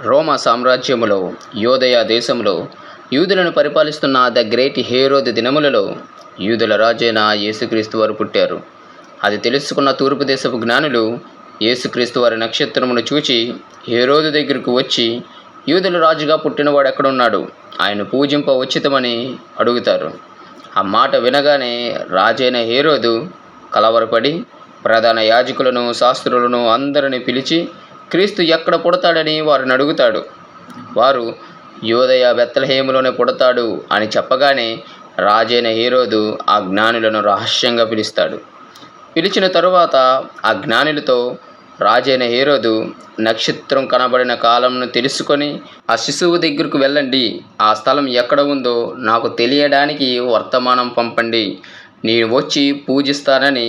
రోమా సామ్రాజ్యములో యోదయ దేశంలో యూదులను పరిపాలిస్తున్న ద గ్రేట్ హేరోద్ దినములలో యూదుల రాజైన యేసుక్రీస్తు వారు పుట్టారు. అది తెలుసుకున్న తూర్పు దేశపు జ్ఞానులు యేసుక్రీస్తు వారి నక్షత్రమును చూచి హేరోదు దగ్గరకు వచ్చి యూదుల రాజుగా పుట్టినవాడు ఎక్కడున్నాడు? ఆయన పూజింప ఉచితమని అడుగుతారు. ఆ మాట వినగానే రాజైన హేరోదు కలవరపడి ప్రధాన యాజకులను శాస్త్రులను అందరిని పిలిచి క్రీస్తు ఎక్కడ పుడతాడని వారిని అడుగుతాడు. వారు యోదయ బెత్తలహేములోనే పుడతాడు అని చెప్పగానే రాజైన హీరోదు ఆ జ్ఞానులను రహస్యంగా పిలుస్తాడు. పిలిచిన తరువాత ఆ జ్ఞానులతో రాజైన హీరోదు నక్షత్రం కనబడిన కాలంను తెలుసుకొని ఆ శిశువు దగ్గరకు వెళ్ళండి. ఆ స్థలం ఎక్కడ ఉందో నాకు తెలియడానికి వర్తమానం పంపండి. నేను వచ్చి పూజిస్తానని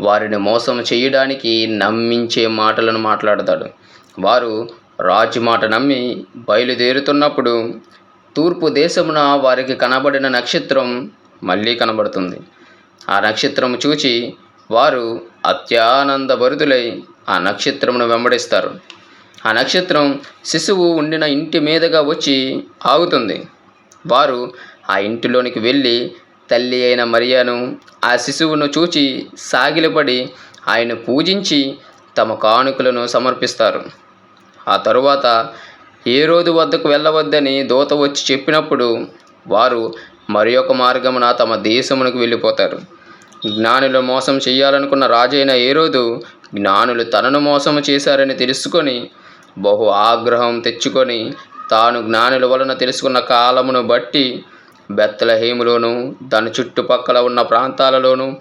వారిని మోసం చేయడానికి నమ్మించే మాటలను మాట్లాడతాడు. వారు రాజు మాట నమ్మి బయలుదేరుతున్నప్పుడు తూర్పు దేశమున వారికి కనబడిన నక్షత్రం మళ్ళీ కనబడుతుంది. ఆ నక్షత్రం చూచి వారు అత్యానందభరితులై ఆ నక్షత్రమును వెంబడిస్తారు. ఆ నక్షత్రం శిశువు ఉండిన ఇంటి మీదుగా వచ్చి ఆగుతుంది. వారు ఆ ఇంటిలోనికి వెళ్ళి తల్లి అయిన మరియాను ఆ శిశువును చూచి సాగిలపడి ఆయన పూజించి తమ కానుకలను సమర్పిస్తారు. ఆ తరువాత ఏ రోజు వద్దకు వెళ్ళవద్దని దూత వచ్చి చెప్పినప్పుడు వారు మరి ఒక మార్గమున తమ దేశమునకు వెళ్ళిపోతారు. జ్ఞానులు మోసం చేయాలనుకున్న రాజైన ఏ రోజు జ్ఞానులు తనను మోసం చేశారని తెలుసుకొని బహు ఆగ్రహం తెచ్చుకొని తాను జ్ఞానుల వలన తెలుసుకున్న కాలమును బట్టి బెత్తలహేములోను దాని చుట్టుపక్కల ఉన్న ప్రాంతాలలోనూ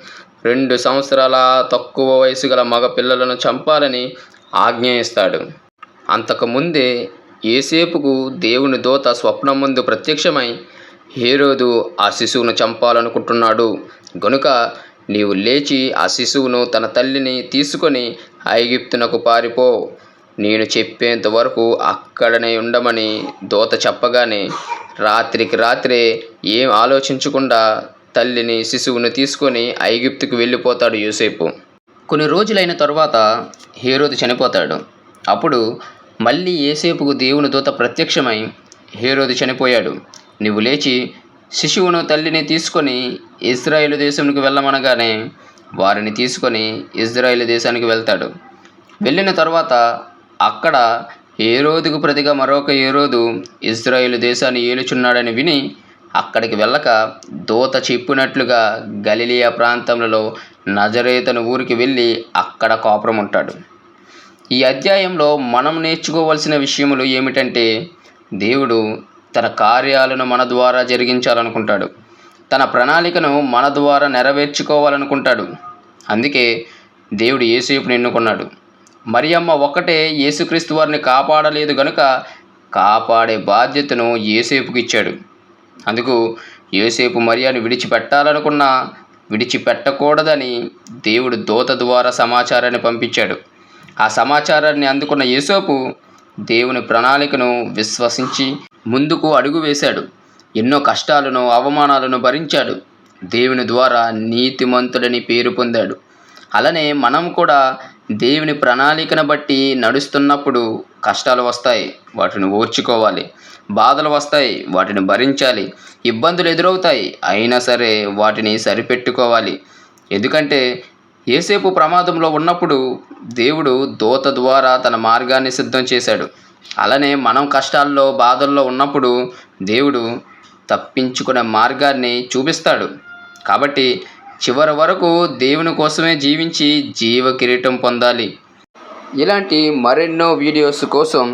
రెండు సంవత్సరాల తక్కువ వయసు గల మగ పిల్లలను చంపాలని ఆజ్ఞాయిస్తాడు. అంతకుముందే ఏసేపుకు దేవుని దూత స్వప్నం ముందు ప్రత్యక్షమై హేరోదు ఆ శిశువును చంపాలనుకుంటున్నాడు. గనుక నీవు లేచి ఆ శిశువును తన తల్లిని తీసుకొని ఐగిప్తునకు పారిపో. నేను చెప్పేంత వరకు అక్కడనే ఉండమని దూత చెప్పగానే రాత్రికి రాత్రే ఏం ఆలోచించకుండా తల్లిని శిశువుని తీసుకొని ఐగిప్తుకు వెళ్ళిపోతాడు యూసేపు. కొన్ని రోజులైన తర్వాత హేరోదు చనిపోతాడు. అప్పుడు మళ్ళీ ఏసేపుకు దేవుని దూత ప్రత్యక్షమై హేరోదు చనిపోయాడు. నువ్వు లేచి శిశువును తల్లిని తీసుకొని ఇజ్రాయేల్ దేశంకి వెళ్ళమనగానే వారిని తీసుకొని ఇజ్రాయేల్ దేశానికి వెళ్తాడు. వెళ్ళిన తర్వాత అక్కడ ఏరోదుకు ప్రతిగా మరొక ఏరోదు ఇజ్రాయేల్ దేశాన్ని ఏలుచున్నాడని విని అక్కడికి వెళ్ళక దూత చెప్పినట్లుగా గలిలియా ప్రాంతంలో నజరేతను ఊరికి వెళ్ళి అక్కడ కాపురం ఉంటాడు ఈ అధ్యాయంలో మనం నేర్చుకోవలసిన విషయములు ఏమిటంటే దేవుడు తన కార్యాలను మన ద్వారా జరిగించాలనుకుంటాడు. తన ప్రణాళికను మన ద్వారా నెరవేర్చుకోవాలనుకుంటాడు. అందుకే దేవుడు యేసేపుని ఎన్నుకున్నాడు. మరియమ్మ ఒక్కటే యేసుక్రీస్తు వారిని కాపాడలేదు గనుక కాపాడే బాధ్యతను యేసేపుకి ఇచ్చాడు. అందుకు యోసేపు మరియాను విడిచిపెట్టాలనుకున్నా విడిచిపెట్టకూడదని దేవుడు దూత ద్వారా సమాచారాన్ని పంపించాడు. ఆ సమాచారాన్ని అందుకున్న యేసోపు దేవుని ప్రణాళికను విశ్వసించి ముందుకు అడుగు వేశాడు. ఎన్నో కష్టాలను అవమానాలను భరించాడు. దేవుని ద్వారా నీతిమంతుడని పేరు పొందాడు. అలానే మనం కూడా దేవుని ప్రణాళికను బట్టి నడుస్తున్నప్పుడు కష్టాలు వస్తాయి వాటిని ఓర్చుకోవాలి. బాధలు వస్తాయి వాటిని భరించాలి. ఇబ్బందులు ఎదురవుతాయి అయినా సరే వాటిని సరిపెట్టుకోవాలి. ఎందుకంటే ఏసేపు ప్రమాదంలో ఉన్నప్పుడు దేవుడు దూత ద్వారా తన మార్గాన్ని సిద్ధం చేశాడు. అలానే మనం కష్టాల్లో బాధల్లో ఉన్నప్పుడు దేవుడు తప్పించుకునే మార్గాన్ని చూపిస్తాడు. కాబట్టి చివరి వరకు దేవుని కోసమే జీవించి జీవ కిరీటం పొందాలి. ఇలాంటి మరెన్నో వీడియోస్ కోసం